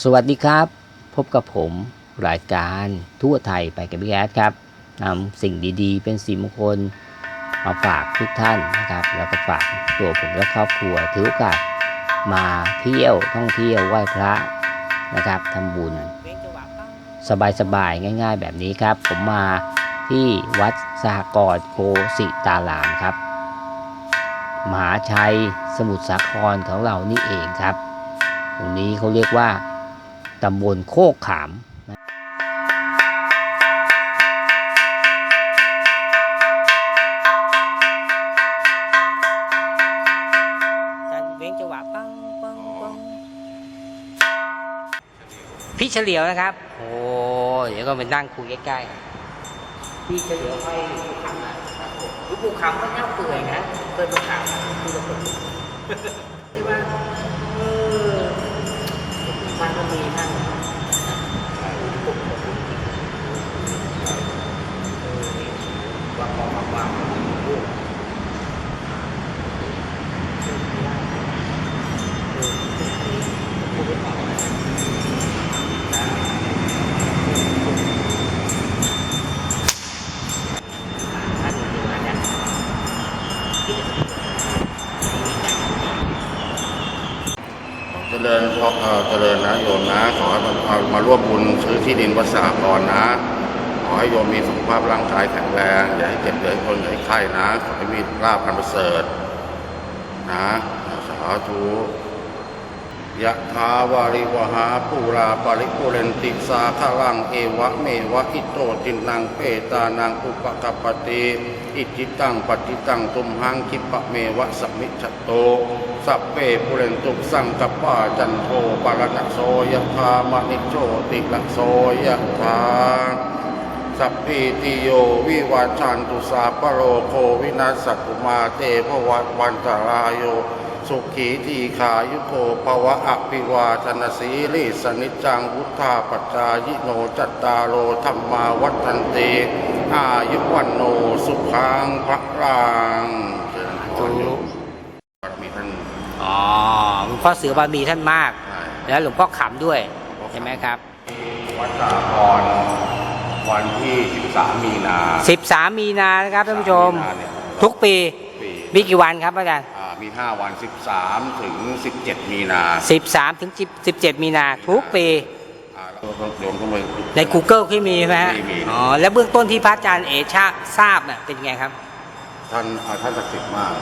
สวัสดีครับ พบกับผมรายการทั่วไทยไปกับพี่แอดครับนำสิ่งดีๆ เป็นสิ่งมงคลมาฝากทุกท่านนะครับ แล้วก็ฝากตัวผมและครอบครัวถือโอกาสมาเที่ยวท่องเที่ยวไหว้พระนะครับทำบุญ สบายๆง่าย ๆ แบบนี้ครับ ผมมาที่วัดสหกรณ์โกสิตารามครับมหาชัยสมุทรสาครของเรานี่เองครับ ตรงนี้เขาเรียกว่า ตำบลโคกขามจันเว้งจังหวะปังปังปังพี่เฉลียวนะครับ โอ้เดี๋ยวก็ไปนั่งคุยใกล้ๆ พี่เฉลียวให้ลูกคำนะครับผมลูกคำก็เน่าเปื่อยนะเปิดลูกคำคือเราเปิดใช่ไหมเออมันก็มีท่านวางวางวางลูก เจริ ญพอเออเจริญนะโยมนะ ขอให้มาเอามาร่วมบุญซื้อที่ดินวัดสากรนะ ขอให้โยมมีสุขภาพร่างกายแข็งแรง อย่าให้เจ็บอย่าให้คนอย่าให้ไข้นะ ขอให้มีลาภพันประเสริฐนะสาธุ ยะถาวาริวหาปูราปริปุเรนติสาคารังเอวะเมวะอิโตตินังเปตานังอุปกปติอิจิตังปฏิตังตุมหังคิปะเมวะสมิจฉโต สัพเพปุเรนตุสังกปาจันโทปารณโสยะธามณิโชติละโสยะธาสัพพิติโยวิวาชันตุสาปโรโควินาสตุมาเตภวัตวันตรายโย สุขีทีขายุโกภวะอภิวาทนสีลิสนิจจังวุธาปัจจายโนจัตตารโลธรรมาวัฏันติอายุวันโนสุขังพระรังเจริญพรโยมบารมีท่านอ๋อหลวงพ่อเสือบารมีท่านมากได้แล้วหลวงพ่อขำด้วยใช่ไหมครับ วัดสาครวันที่ 13 มีนา 13 มีนานะครับท่านผู้ชมมีนาเนี่ยทุกปีปี มีกี่วันครับอาจารย์อ่า มี 5 วัน 13 ถึง 17 มีนา13ถึง10 17มีนาทุกปีอ่าแล้วก็โยมต้องไปใน Google ที่มีใช่ไหมฮะมีมีอ๋อแล้วเบื้องต้นที่พระอาจารย์เอชาทราบน่ะเป็นยังไงครับ ท่านอ่าท่านศักดิ์สิทธิ์มาก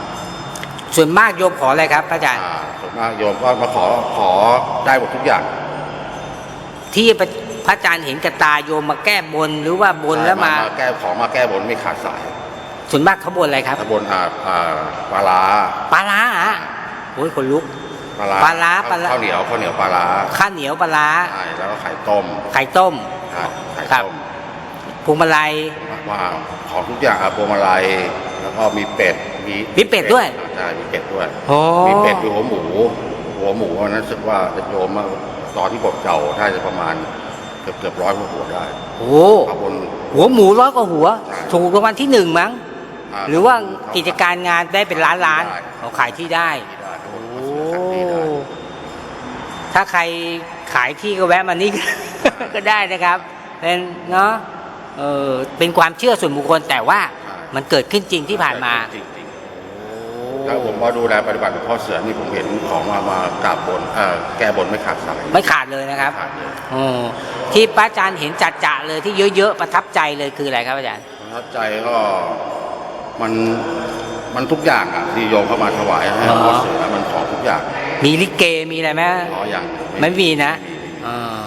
ส่วนมากโยมขออะไรครับพระอาจารย์อ่าส่วนมากโยมก็มาขอขอได้หมดทุกอย่าง ที่พระอาจารย์เห็นกับตาโยมมาแก้บนหรือว่าบนแล้วมาแก้ขอมาแก้บนไม่ขาดสาย ส่วนมากเขาบนอะไรครับถ้าบนอ่าอ่าปลาร้าปลาร้าฮะโอ้ยคนลุก ปลาร้าปลาร้าปลาร้า ข้าวเหนียวข้าวเหนียวปลาร้าข้าวเหนียวปลาร้าใช่แล้วก็ไข่ต้มไข่ต้มครับไข่ครับ ต้มพวงมาลัยว่าของทุกอย่างอาพวงมาลัยแล้วก็มีเป็ดมีมีเป็ดด้วย ใช่มีเป็ดด้วย โอ้มีเป็ดมีหัวหมู หัวหมูวันนั้นรู้สึกว่าจะโยมมาตอนที่บทเก่าได้จะประมาณเกือบเกือบร้อยกว่าหัวได้โอ้ขบวนหัวหมูร้อยกว่าหัวใช่ถูกรางวัลที่หนึ่งมั้งา หรือว่าเข้กิจการงานได้เป็นล้านล้านได้เขาขายที่ได้ที่ได้โอ้ขายที่ได้ถ้าใครขายที่ก็แวะมานี่ก็ได้นะครับเป็นเนาะเออเป็นความเชื่อส่วนบุคคลแต่ว่ามันเกิดขึ้นจริงที่ผ่านมาจริงๆแล้วผมมาดูแลปฏิบัติหลวงพ่อเสือนี่ผมเห็นของมามากราบบนเอ่อแก้บนไม่ขาดสายไม่ขาดเลยนะครับขาดเลยออที่พระอาจารย์เห็นจัดจะเลยที่เยอะๆประทับใจเลยคืออะไรครับอาจารย์ประทับใจก็ มันมันทุกอย่างอะที่โยมเข้ามาถวายให้หลวงพ่อเสือมันของทุกอย่างมีลิเกมีอะไรไหมขออย่างไม่มีนะเออ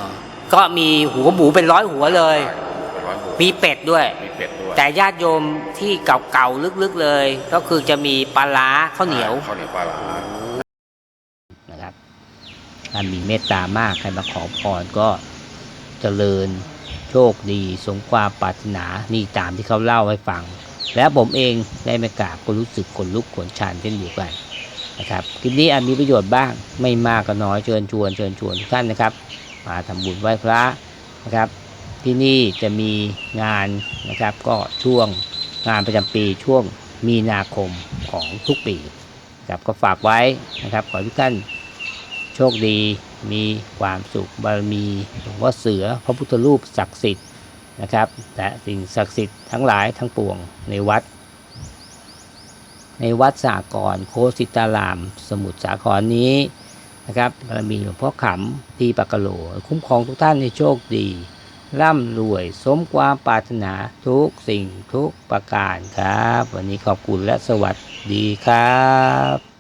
ก็มีหัวหมูเป็นร้อยหัวเลยร้อยหัวมีเป็ดด้วยมีเป็ดด้วยแต่ญาติโยมที่เก่าๆลึกๆเลย ก็คือจะมีปลาร้าข้าวเหนียวข้าวเหนียวปลาร้านะครับท่านมีเมตตามากใครมาขอพรก็เจริญโชคดีสมความปรารถนานี่ตามที่เขาเล่าให้ฟัง แล้วผมเองได้มากราบก็รู้สึกขนลุกขนชันเช่นเดียวกันนะครับคลิปนี้อาจมีประโยชน์บ้างไม่มากก็น้อยเชิญชวนเชิญชวนทุกท่านนะครับมาทำบุญไหว้พระนะครับ ที่นี่จะมีงานนะครับก็ช่วงงานประจำปีช่วงมีนาคมของทุกปีครับก็ฝากไว้นะครับขอให้ทุกท่านโชคดีมีความสุขบารมีหลวงพ่อเสือพระพุทธรูปศักดิ์สิทธิ์ นะครับและสิ่งศักดิ์สิทธิ์ทั้งหลายทั้งปวงในวัด ในวัดสากรโคสิตาราม สมุทรสาครนี้นะครับบารมีหลวงพ่อขำทีปักกะโหลคุ้มครองทุกท่านในโชคดี ร่ำรวยสมความปรารถนาทุกสิ่งทุกประการครับ วันนี้ขอบคุณและสวัสดีครับ